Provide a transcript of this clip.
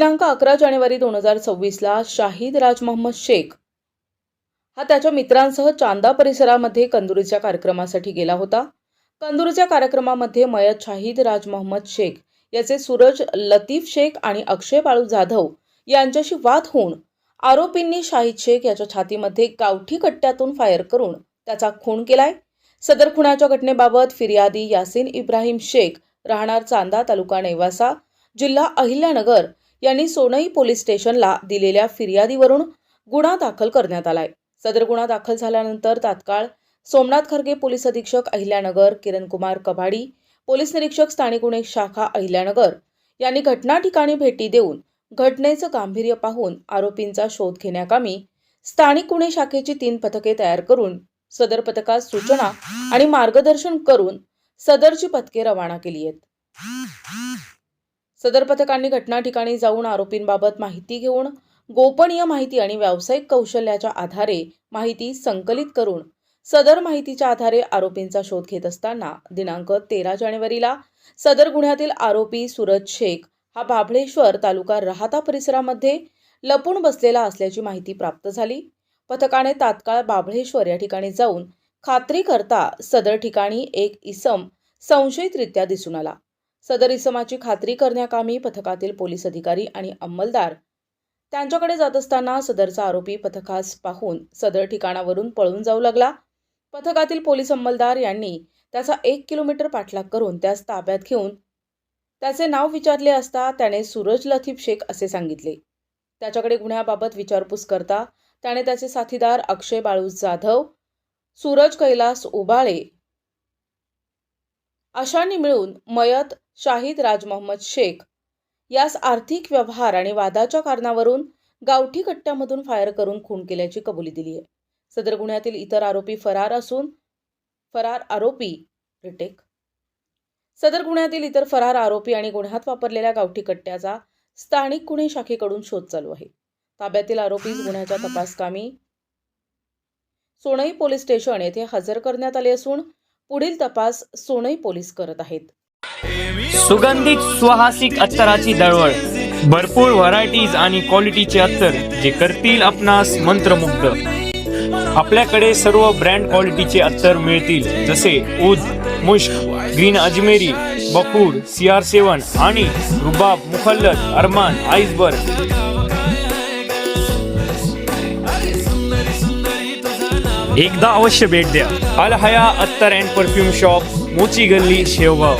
दिनांक अकरा जानेवारी दोन हजार सव्वीसला शाहिद राज मोहम्मद शेख हा त्याच्या मित्रांसह चांदा परिसरामध्ये कंदुरीच्या कार्यक्रमासाठी गेला होता. कंदुरीच्या कार्यक्रमामध्ये मयत शाहिद राज मोहम्मद शेख याचे सूरज लतीफ शेख आणि अक्षय बाळू जाधव यांच्याशी वाद होऊन आरोपींनी शाहिद शेख याच्या छातीमध्ये गावठी कट्ट्यातून फायर करून त्याचा खून केलाय. सदर खुनाच्या घटनेबाबत फिर्यादी यासिन इब्राहिम शेख राहणार चांदा तालुका नेवासा जिल्हा अहिल्यानगर यांनी सोनई पोलीस स्टेशनला दिलेल्या फिर्यादीवरून गुन्हा दाखल करण्यात आलाय. सदर गुन्हा दाखल झाल्यानंतर तात्काळ सोमनाथ खरगे पोलीस अधीक्षक अहिल्यानगर किरणकुमार कभाडी पोलीस निरीक्षक स्थानिक गुन्हे शाखा अहिल्यानगर यांनी घटना ठिकाणी भेटी देऊन घटनेचं गांभीर्य पाहून आरोपींचा शोध घेण्याकामी स्थानिक गुन्हे शाखेची तीन पथके तयार करून सदर पथकास सूचना आणि मार्गदर्शन करून सदरची पथके रवाना केली आहेत. सदर पथकांनी घटना ठिकाणी जाऊन आरोपींबाबत माहिती घेऊन गोपनीय माहिती आणि व्यावसायिक कौशल्याच्या आधारे माहिती संकलित करून सदर माहितीच्या आधारे आरोपींचा शोध घेत असताना दिनांक तेरा जानेवारीला सदर गुन्ह्यातील आरोपी सूरज शेख हा बाभळेश्वर तालुका राहता परिसरामध्ये लपून बसलेला असल्याची माहिती प्राप्त झाली. पथकाने तात्काळ बाभळेश्वर या ठिकाणी जाऊन खात्री करता सदर ठिकाणी एक इसम संशयितरित्या दिसून आला. सदर इसमाची खात्री करण्याकामी पथकातील पोलीस अधिकारी आणि अंमलदार त्यांच्याकडे जात असताना सदरचा आरोपी पथकास पाहून सदर ठिकाणावरून पळून जाऊ लागला. पथकातील पोलीस अंमलदार यांनी त्याचा एक किलोमीटर पाठलाग करून त्यास ताब्यात घेऊन त्याचे नाव विचारले असता त्याने सूरज लथीफ शेख असे सांगितले. त्याच्याकडे गुन्ह्याबाबत विचारपूस करता त्याने त्याचे साथीदार अक्षय बाळू जाधव सूरज कैलास उबाळे अशांनी मिळून मयत शाहिद राज मोहम्मद शेख यास आर्थिक व्यवहार आणि वादाच्या कारणावरून गावठी कट्ट्यामधून फायर करून खून केल्याची कबुली दिली आहे सदर गुन्ह्यातील इतर आरोपी फरार असून फरार आरोपी रिटेक. सदर गुन्ह्यातील इतर फरार आरोपी आणि गुन्ह्यात वापरलेल्या गावठी कट्ट्याचा स्थानिक गुन्हे शाखेकडून शोध चालू आहे. ताब्यातील आरोपी गुन्ह्याच्या तपासकामी सोनई पोलीस स्टेशन येथे हजर करण्यात आले असून पुढील तपास सोनई पोलीस करत आहेत. सुगंधित सुहासिक अत्तराची दळवळ भरपूर व्हरायटीज आणि क्वालिटीचे अत्तर जे करतील आपणास मंत्रमुग्ध. आपल्याकडे सर्व ब्रँड क्वालिटीचे अत्तर मिळतील जसे उद मुश्क ग्रीन अजमेरी बकूड सी आर सेवन आणि रुबाब मुखल्लत अरमान आईसबर्ग एकदा अवश्य भेट द्या. अल हया अत्तर अँड परफ्यूम शॉप मोची गल्ली शेवगाव.